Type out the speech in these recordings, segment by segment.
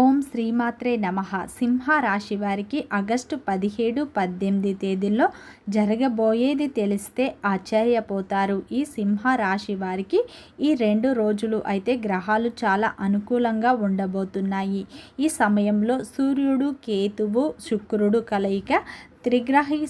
ఓం శ్రీమాత్రే నమ. సింహ రాశి వారికి ఆగస్టు పదిహేడు పద్దెనిమిది తేదీల్లో జరగబోయేది తెలిస్తే ఆశ్చర్యపోతారు. ఈ సింహ రాశి వారికి ఈ రెండు రోజులు అయితే గ్రహాలు చాలా అనుకూలంగా ఉండబోతున్నాయి. ఈ సమయంలో సూర్యుడు కేతువు శుక్రుడు కలయిక త్రిగ్రహి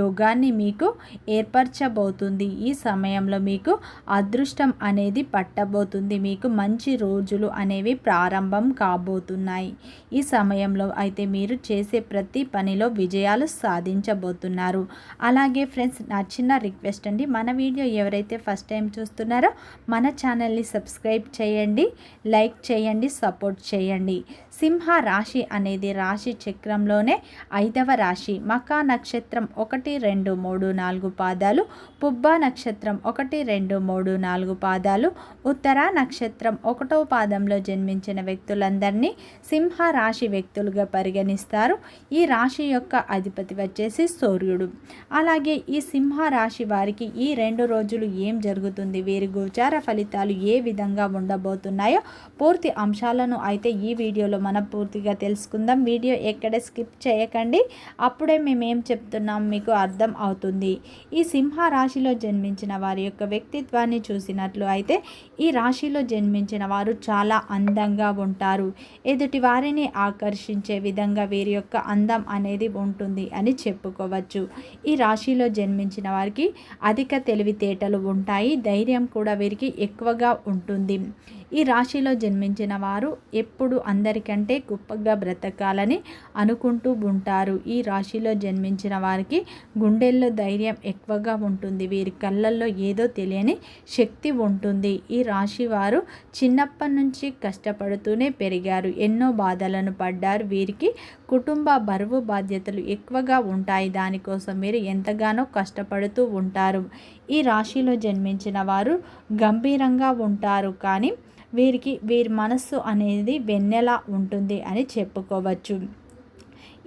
యోగాన్ని మీకు ఏర్పరచబోతుంది. ఈ సమయంలో మీకు అదృష్టం అనేది పట్టబోతుంది. మీకు మంచి రోజులు అనేవి ప్రారంభం కాబోతున్నాయి. ఈ సమయంలో అయితే మీరు చేసే ప్రతి పనిలో విజయాలు సాధించబోతున్నారు. అలాగే ఫ్రెండ్స్ నా చిన్న రిక్వెస్ట్ అండి. మన వీడియో ఎవరైతే ఫస్ట్ టైం చూస్తున్నారో మన ఛానల్ని సబ్స్క్రైబ్ చేయండి లైక్ చేయండి సపోర్ట్ చేయండి. సింహ రాశి అనేది రాశి చక్రంలోనే ఐదవ రాశి. మకా నక్షత్రం ఒకటి రెండు మూడు నాలుగు పాదాలు. పుబ్బ నక్షత్రం ఒకటి రెండు మూడు నాలుగు పాదాలు. ఉత్తర నక్షత్రం ఒకటో పాదంలో జన్మించిన వ్యక్తులందరినీ సింహ రాశి వ్యక్తులుగా పరిగణిస్తారు. ఈ రాశి యొక్క అధిపతి వచ్చేసి సూర్యుడు. అలాగే ఈ సింహ రాశి వారికి ఈ రెండు రోజులు ఏం జరుగుతుంది? వీరి గోచార ఫలితాలు ఏ విధంగా ఉండబోతున్నాయో పూర్తి అంశాలను అయితే ఈ వీడియోలో మనపూర్తిగా తెలుసుకుందాం. వీడియో ఎక్కడ స్కిప్ చేయకండి. అప్పుడే మేమేం చెప్తున్నాం మీకు మీకు అర్థం అవుతుంది. ఈ సింహ రాశిలో జన్మించిన వారి యొక్క వ్యక్తిత్వాన్ని చూసినట్లు అయితే ఈ రాశిలో జన్మించిన వారు చాలా అందంగా ఉంటారు. ఎదుటి వారిని ఆకర్షించే విధంగా వీరి యొక్క అందం అనేది ఉంటుంది అని చెప్పుకోవచ్చు. ఈ రాశిలో జన్మించిన వారికి అధిక తెలివితేటలు ఉంటాయి. ధైర్యం కూడా వీరికి ఎక్కువగా ఉంటుంది. ఈ రాశిలో జన్మించిన వారు ఎప్పుడు అందరికంటే గొప్పగా బ్రతకాలని అనుకుంటూ ఉంటారు. ఈ రాశిలో జన్మించిన వారికి గుండెల్లో ధైర్యం ఎక్కువగా ఉంటుంది. వీరి కళ్ళల్లో ఏదో తెలియని శక్తి ఉంటుంది. ఈ రాశి వారు చిన్నప్పటి నుంచి కష్టపడుతూనే పెరిగారు. ఎన్నో బాధలను పడ్డారు. వీరికి కుటుంబ బరువు బాధ్యతలు ఎక్కువగా ఉంటాయి. దానికోసం మీరు ఎంతగానో కష్టపడుతూ ఉంటారు. ఈ రాశిలో జన్మించిన వారు గంభీరంగా ఉంటారు. కానీ వీరికి వీరి మనస్సు అనేది వెన్నెలా ఉంటుంది అని చెప్పుకోవచ్చు.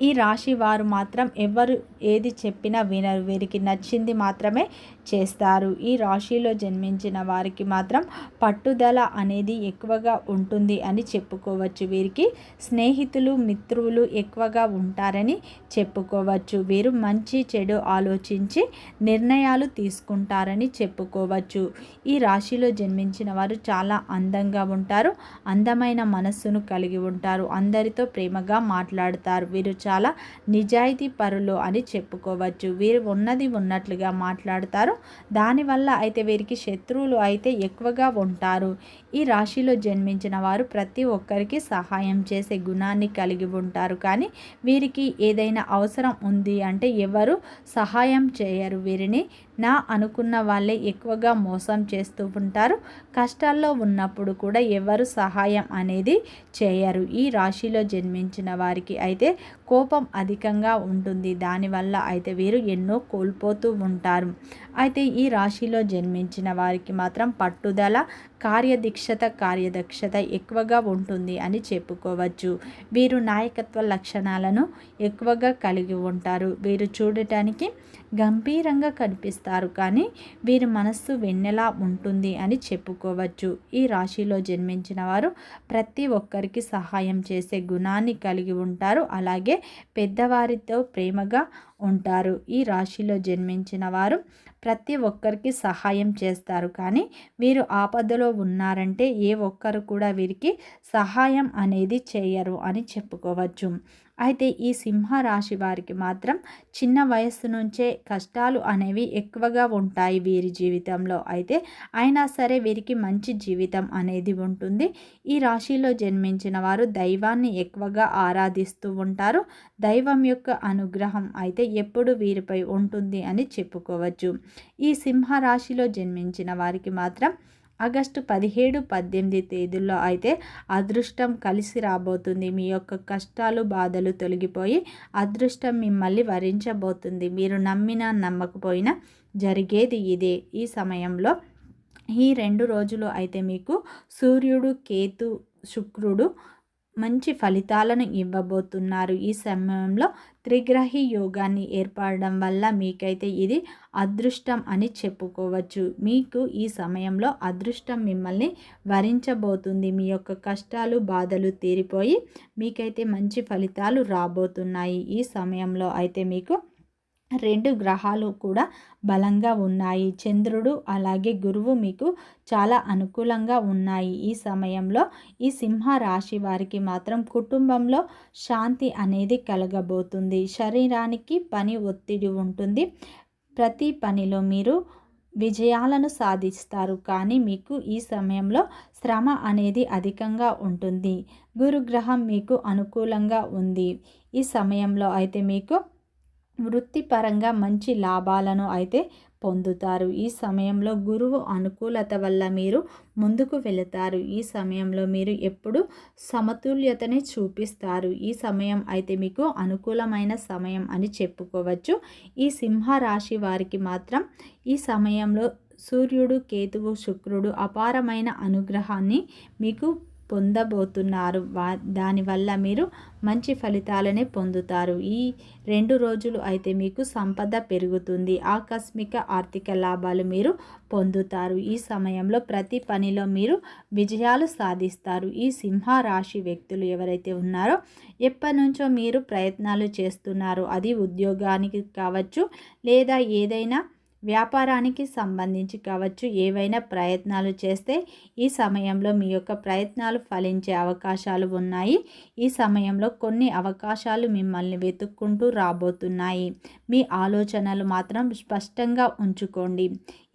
ఈ రాశి వారు మాత్రం ఎవరు ఏది చెప్పినా వినరు. వీరికి నచ్చింది మాత్రమే చేస్తారు. ఈ రాశిలో జన్మించిన వారికి మాత్రం పట్టుదల అనేది ఎక్కువగా ఉంటుంది అని చెప్పుకోవచ్చు. వీరికి స్నేహితులు మిత్రులు ఎక్కువగా ఉంటారని చెప్పుకోవచ్చు. వీరు మంచి చెడు ఆలోచించి నిర్ణయాలు తీసుకుంటారని చెప్పుకోవచ్చు. ఈ రాశిలో జన్మించిన వారు చాలా అందంగా ఉంటారు అందమైన మనస్సును కలిగి ఉంటారు అందరితో ప్రేమగా మాట్లాడతారు. వీరు చాలా నిజాయితీ పరులు అని చెప్పుకోవచ్చు. వీరు ఉన్నది ఉన్నట్లుగా మాట్లాడతారు దానివల్ల అయితే వీరికి శత్రువులు అయితే ఎక్కువగా ఉంటారు. ఈ రాశిలో జన్మించిన వారు ప్రతి ఒక్కరికి సహాయం చేసే గుణాన్ని కలిగి ఉంటారు. కానీ వీరికి ఏదైనా అవసరం ఉంది అంటే ఎవరు సహాయం చేయరు. వీరిని నా అనుకున్న వాళ్ళే ఎక్కువగా మోసం చేస్తూ ఉంటారు. కష్టాల్లో ఉన్నప్పుడు కూడా ఎవరు సహాయం అనేది చేయరు. ఈ రాశిలో జన్మించిన వారికి అయితే కోపం అధికంగా ఉంటుంది. దానివల్ల అయితే వీరు ఎన్నో కోల్పోతూ ఉంటారు. అయితే ఈ రాశిలో జన్మించిన వారికి మాత్రం పట్టుదల కార్యదీక్షత కార్యదక్షత ఎక్కువగా ఉంటుంది అని చెప్పుకోవచ్చు. వీరు నాయకత్వ లక్షణాలను ఎక్కువగా కలిగి ఉంటారు. వీరు చూడటానికి గంభీరంగా కనిపిస్తారు. కానీ వీరి మనస్సు వెన్నెలా ఉంటుంది అని చెప్పుకోవచ్చు. ఈ రాశిలో జన్మించిన వారు ప్రతి ఒక్కరికి సహాయం చేసే గుణాన్ని కలిగి ఉంటారు. అలాగే పెద్దవారితో ప్రేమగా ఉంటారు. ఈ రాశిలో జన్మించిన వారు ప్రతి ఒక్కరికి సహాయం చేస్తారు. కానీ వీరు ఆపదలో ఉన్నారంటే ఏ ఒక్కరు కూడా వీరికి సహాయం అనేది చేయరు అని చెప్పుకోవచ్చు. అయితే ఈ సింహ రాశి వారికి మాత్రం చిన్న వయస్సు నుంచే కష్టాలు అనేవి ఎక్కువగా ఉంటాయి వీరి జీవితంలో. అయితే అయినా సరే వీరికి మంచి జీవితం అనేది ఉంటుంది. ఈ రాశిలో జన్మించిన వారు దైవాన్ని ఎక్కువగా ఆరాధిస్తూ ఉంటారు. దైవం యొక్క అనుగ్రహం అయితే ఎప్పుడు వీరిపై ఉంటుంది అని చెప్పుకోవచ్చు. ఈ సింహ రాశిలో జన్మించిన వారికి మాత్రం ఆగస్టు పదిహేడు పద్దెనిమిది తేదీల్లో అయితే అదృష్టం కలిసి రాబోతుంది. మీ యొక్క కష్టాలు బాధలు తొలగిపోయి అదృష్టం మిమ్మల్ని వరించబోతుంది. మీరు నమ్మినా నమ్మకపోయినా జరిగేది ఇదే. ఈ సమయంలో ఈ రెండు రోజులు అయితే మీకు సూర్యుడు కేతు శుక్రుడు మంచి ఫలితాలను ఇవ్వబోతున్నారు. ఈ సమయంలో త్రిగ్రహి యోగాన్ని ఏర్పడడం వల్ల మీకైతే ఇది అదృష్టం అని చెప్పుకోవచ్చు. మీకు ఈ సమయంలో అదృష్టం మిమ్మల్ని వరించబోతుంది. మీ యొక్క కష్టాలు బాధలు తీరిపోయి మీకైతే మంచి ఫలితాలు రాబోతున్నాయి. ఈ సమయంలో అయితే మీకు రెండు గ్రహాలు కూడా బలంగా ఉన్నాయి. చంద్రుడు అలాగే గురువు మీకు చాలా అనుకూలంగా ఉన్నాయి. ఈ సమయంలో ఈ సింహ రాశి వారికి మాత్రం కుటుంబంలో శాంతి అనేది కలగబోతుంది. శరీరానికి పని ఒత్తిడి ఉంటుంది. ప్రతి పనిలో మీరు విజయాలను సాధిస్తారు. కానీ మీకు ఈ సమయంలో శ్రమ అనేది అధికంగా ఉంటుంది. గురుగ్రహం మీకు అనుకూలంగా ఉంది. ఈ సమయంలో అయితే మీకు వృత్తిపరంగా మంచి లాభాలను అయితే పొందుతారు. ఈ సమయంలో గురువు అనుకూలత వల్ల మీరు ముందుకు వెళతారు. ఈ సమయంలో మీరు ఎప్పుడు సమతుల్యతని చూపిస్తారు. ఈ సమయం అయితే మీకు అనుకూలమైన సమయం అని చెప్పుకోవచ్చు. ఈ సింహ రాశి వారికి మాత్రం ఈ సమయంలో సూర్యుడు కేతువు శుక్రుడు అపారమైన అనుగ్రహాన్ని మీకు పొందబోతున్నారు. వా దానివల్ల మీరు మంచి ఫలితాలనే పొందుతారు. ఈ రెండు రోజులు అయితే మీకు సంపద పెరుగుతుంది. ఆకస్మిక ఆర్థిక లాభాలు మీరు పొందుతారు. ఈ సమయంలో ప్రతి పనిలో మీరు విజయాలు సాధిస్తారు. ఈ సింహ రాశి వ్యక్తులు ఎవరైతే ఉన్నారో ఎప్పటి నుంచో మీరు ప్రయత్నాలు చేస్తున్నారు. అది ఉద్యోగానికి కావచ్చు లేదా ఏదైనా వ్యాపారానికి సంబంధించి కావచ్చు ఏవైనా ప్రయత్నాలు చేస్తే ఈ సమయంలో మీ యొక్క ప్రయత్నాలు ఫలించే అవకాశాలు ఉన్నాయి. ఈ సమయంలో కొన్ని అవకాశాలు మిమ్మల్ని వెతుక్కుంటూ రాబోతున్నాయి. మీ ఆలోచనలు మాత్రం స్పష్టంగా ఉంచుకోండి.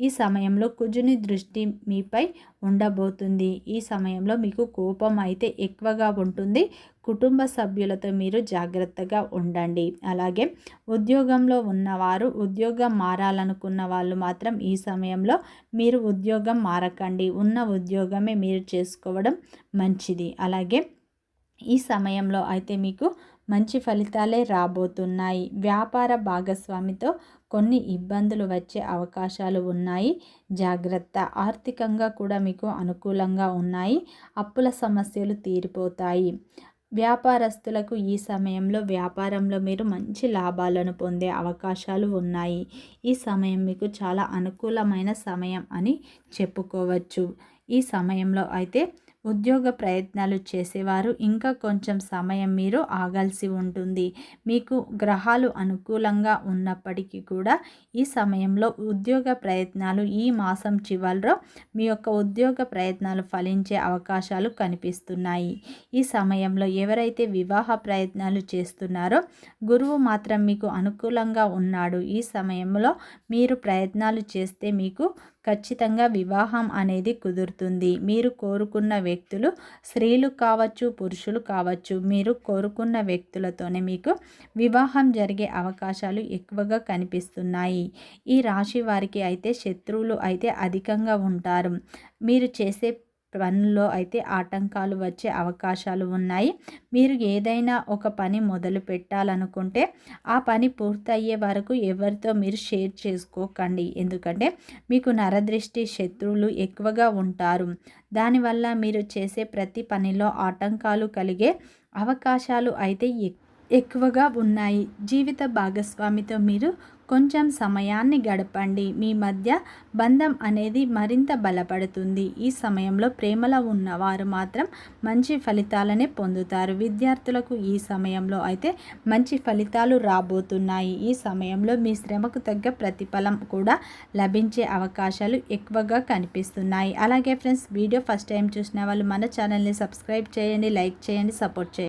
ఈ సమయంలో కుజుని దృష్టి మీపై ఉండబోతుంది. ఈ సమయంలో మీకు కోపం అయితే ఎక్కువగా ఉంటుంది. కుటుంబ సభ్యులతో మీరు జాగ్రత్తగా ఉండండి. అలాగే ఉద్యోగంలో ఉన్నవారు ఉద్యోగం మారాలనుకున్న వాళ్ళు మాత్రం ఈ సమయంలో మీరు ఉద్యోగం మారకండి. ఉన్న ఉద్యోగమే మీరు చేసుకోవడం మంచిది. అలాగే ఈ సమయంలో అయితే మీకు మంచి ఫలితాలే రాబోతున్నాయి. వ్యాపార భాగస్వామితో కొన్ని ఇబ్బందులు వచ్చే అవకాశాలు ఉన్నాయి. జాగ్రత్త. ఆర్థికంగా కూడా మీకు అనుకూలంగా ఉన్నాయి. అప్పుల సమస్యలు తీరిపోతాయి. వ్యాపారస్తులకు ఈ సమయంలో వ్యాపారంలో మీరు మంచి లాభాలను పొందే అవకాశాలు ఉన్నాయి. ఈ సమయం మీకు చాలా అనుకూలమైన సమయం అని చెప్పుకోవచ్చు. ఈ సమయంలో అయితే ఉద్యోగ ప్రయత్నాలు చేసేవారు. ఇంకా కొంచెం సమయం మీరు ఆగాల్సి ఉంటుంది. మీకు గ్రహాలు అనుకూలంగా ఉన్నప్పటికీ కూడా ఈ సమయంలో ఉద్యోగ ప్రయత్నాలు ఈ మాసం చివరిలో మీ యొక్క ఉద్యోగ ప్రయత్నాలు ఫలించే అవకాశాలు కనిపిస్తున్నాయి. ఈ సమయంలో ఎవరైతే వివాహ ప్రయత్నాలు చేస్తున్నారో గురువు మాత్రం మీకు అనుకూలంగా ఉన్నాడు. ఈ సమయంలో మీరు ప్రయత్నాలు చేస్తే మీకు ఖచ్చితంగా వివాహం అనేది కుదురుతుంది. మీరు కోరుకున్న వ్యక్తులు స్త్రీలు కావచ్చు పురుషులు కావచ్చు మీరు కోరుకున్న వ్యక్తులతోనే మీకు వివాహం జరిగే అవకాశాలు ఎక్కువగా కనిపిస్తున్నాయి. ఈ రాశి వారికి అయితే శత్రువులు అయితే అధికంగా ఉంటారు. మీరు చేసే పనుల్లో అయితే ఆటంకాలు వచ్చే అవకాశాలు ఉన్నాయి. మీరు ఏదైనా ఒక పని మొదలు పెట్టాలనుకుంటే ఆ పని పూర్తయ్యే వరకు ఎవరితో మీరు షేర్ చేసుకోకండి. ఎందుకంటే మీకు నరదృష్టి శత్రువులు ఎక్కువగా ఉంటారు. దానివల్ల మీరు చేసే ప్రతి పనిలో ఆటంకాలు కలిగే అవకాశాలు అయితే ఎక్కువగా ఉన్నాయి. జీవిత భాగస్వామితో మీరు కొంచెం సమయాన్ని గడపండి. మీ మధ్య బంధం అనేది మరింత బలపడుతుంది. ఈ సమయంలో ప్రేమలో ఉన్నవారు మాత్రం మంచి ఫలితాలనే పొందుతారు. విద్యార్థులకు ఈ సమయంలో అయితే మంచి ఫలితాలు రాబోతున్నాయి. ఈ సమయంలో మీ శ్రమకు తగ్గ ప్రతిఫలం కూడా లభించే అవకాశాలు ఎక్కువగా కనిపిస్తున్నాయి. అలాగే ఫ్రెండ్స్ వీడియో ఫస్ట్ టైం చూసిన వాళ్ళు మన ఛానల్ని సబ్స్క్రైబ్ చేయండి లైక్ చేయండి సపోర్ట్ చేయండి.